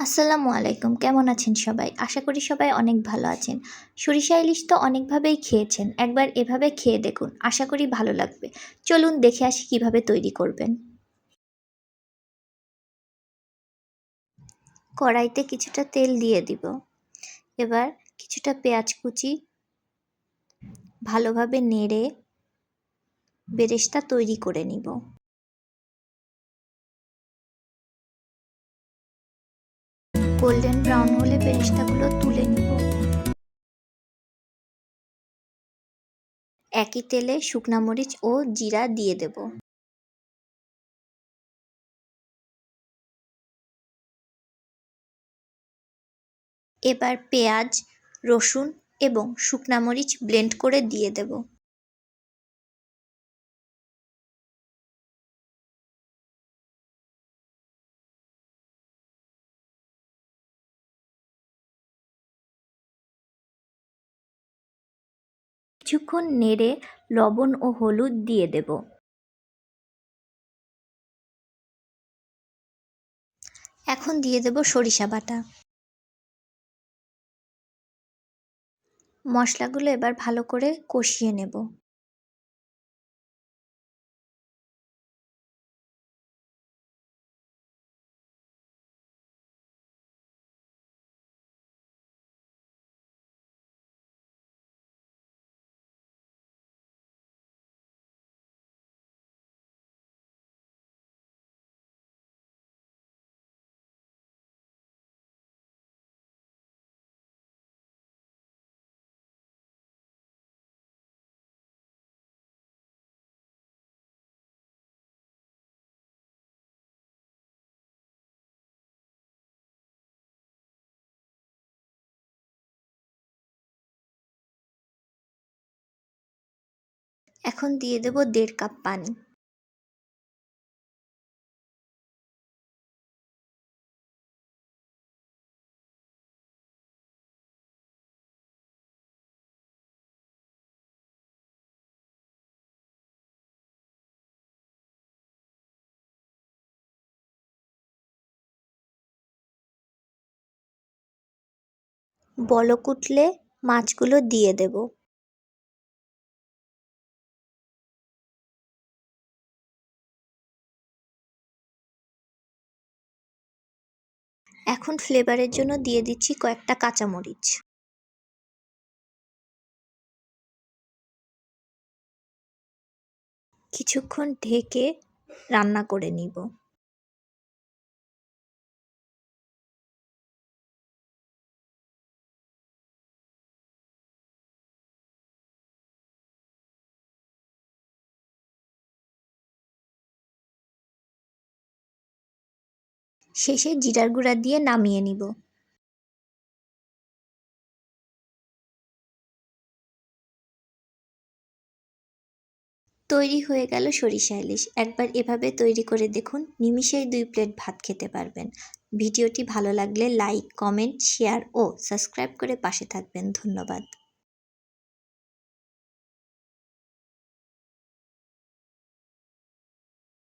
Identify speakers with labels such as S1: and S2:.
S1: আসসালামু আলাইকুম। কেমন আছেন সবাই? আশা করি সবাই অনেক ভালো আছেন। সরিষা ইলিশ তো অনেকভাবেই খেয়েছেন। একবার এভাবে খেয়ে দেখুন। আশা করি ভালো লাগবে। চলুন দেখে আসি কীভাবে তৈরি করবেন। কড়াইতে কিছুটা তেল দিয়ে দিব। এবার কিছুটা পেঁয়াজ কুচি ভালোভাবে নেড়ে বেরেস্তা তৈরি করে নিব। গোল্ডেন ব্রাউন হলে বেরেস্তাগুলো তুলে নিব। একই তেলে শুকনা মরিচ ও জিরা দিয়ে দেব। এবার পেঁয়াজ, রসুন এবং শুকনা মরিচ ব্লেন্ড করে দিয়ে দেব। কিছুক্ষণ নেড়ে লবণ ও হলুদ দিয়ে দেব। এখন দিয়ে দেব সরিষা বাটা। মশলাগুলো এবার ভালো করে কষিয়ে নেব। এখন দিয়ে দেব দেড় কাপ পানি। বলক উঠলে মাছগুলো দিয়ে দেব। এখন ফ্লেভারের জন্য দিয়ে দিচ্ছি কয়েকটা কাঁচামরিচ। কিছুক্ষণ ঢেকে রান্না করে নিব। শেষে জিরার গুঁড়া দিয়ে নামিয়ে নিব। তৈরি হয়ে গেল সরিষা ইলিশ। একবার এভাবে তৈরি করে দেখুন, নিমিষেই দুই প্লেট ভাত খেতে পারবেন। ভিডিওটি ভালো লাগলে লাইক, কমেন্ট, শেয়ার ও সাবস্ক্রাইব করে পাশে থাকবেন। ধন্যবাদ।